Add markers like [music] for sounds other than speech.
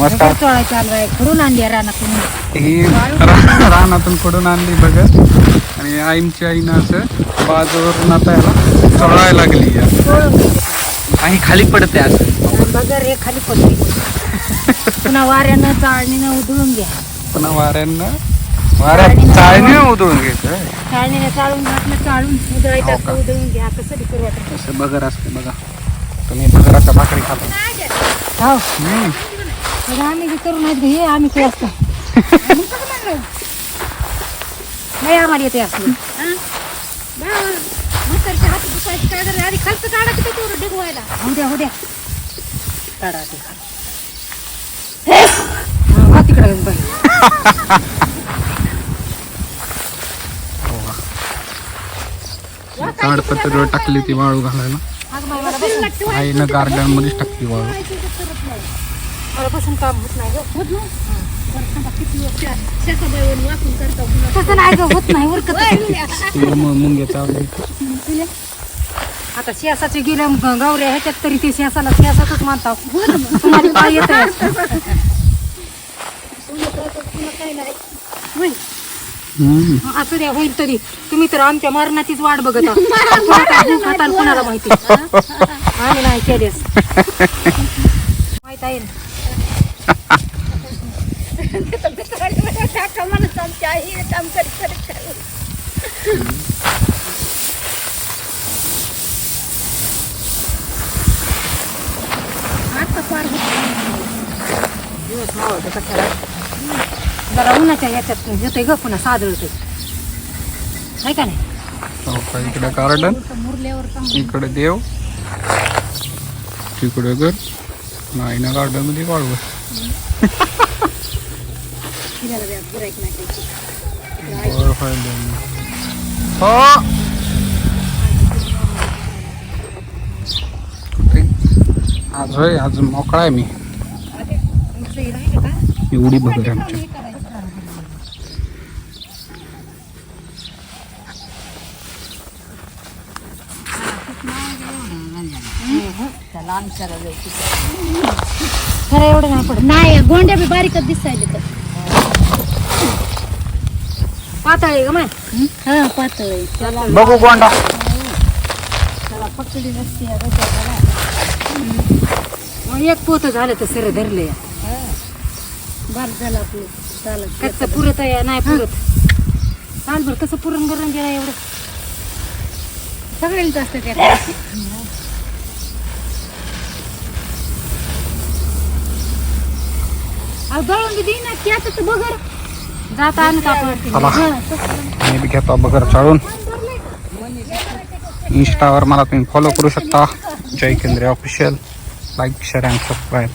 नमस्कार. चोळा चालू आहे? खुडून आणली रानातून? ही रा- रानातून पडून आणली बघत आणि आईमची आईनं असं बाजूवरून आता याला चढवायला लागली आहे. आणि खाली पडते असं. बगर हे खाली पडते. पुन्हा वाऱ्यानं चाळणीनं उधळून घ्या. पुन्हा वाऱ्यानं चाळणी उधळून घ्यायचं चाळणीनं चाळून घातलं चाळून उधळायचं हो असतं? उधळून घ्या. कसं बी करू वाटत असं बगर असते बघा. तुम्ही बगराच्या भाकरी खाता हो. हम्म. आम्ही बी करू नाही हे आम्ही ते असतो नाही आम्हाला येते असं. होऊ द्या होऊ द्या. काढा ते हा, तिकडे बाई [laughs] ताडपत्रीवर टाकली ती वाळू घालायला. अगं बाई, मला बसून- आईनं गार्डन मध्येच टाकली वाळू. बसून काम होत नाही गं. होत नाही? तसं नाही गं, होत नाही उरकत मुंग्या चावली आता शेसाचे गेले गौऱ्या ह्याच्यात तरी ते शेसाला शेसातच मानता तुम्हाला काय येत असं द्या होईल तरी. तुम्ही तर आमच्या मरणाचीच वाट बघत आहात. कोणाला माहिती? आम्ही नाही केलेस [laughs] मावळतो कशाला जरा उन्हाच्या याच्यात येते ग पुन्हा सादळते आहे का नाही? हो इकडे गार्डन मुरल्यावर इकडे देव तिकडे घर. नाही ना गार्डनमध्ये मध्ये वाळू बरं, फायदा नाही. हो. आज होय आज मोकळा आहे मी. एवढी बघत खरं एवढं नाही पडत. नाही गोंड्या बी बारीकच दिसायले तर. पातळ आहे ग माय. हा? पातळ आहे. त्याला बघू गोंडा. त्याला पकडी नसते या. मग एक पोत झालं तर सर धरले. बार झाला आपलं. चालत कसं पुरत आहे नाही पुरत. बरं कसं पुरण गरण गेला एवढं. सगळ्यांच असतं त्या दळून ना बगर जात मी बी घेतो बगर चाळून. इंस्टावर मला तुम्ही फॉलो करू शकता. Jay Kendre official like share and subscribe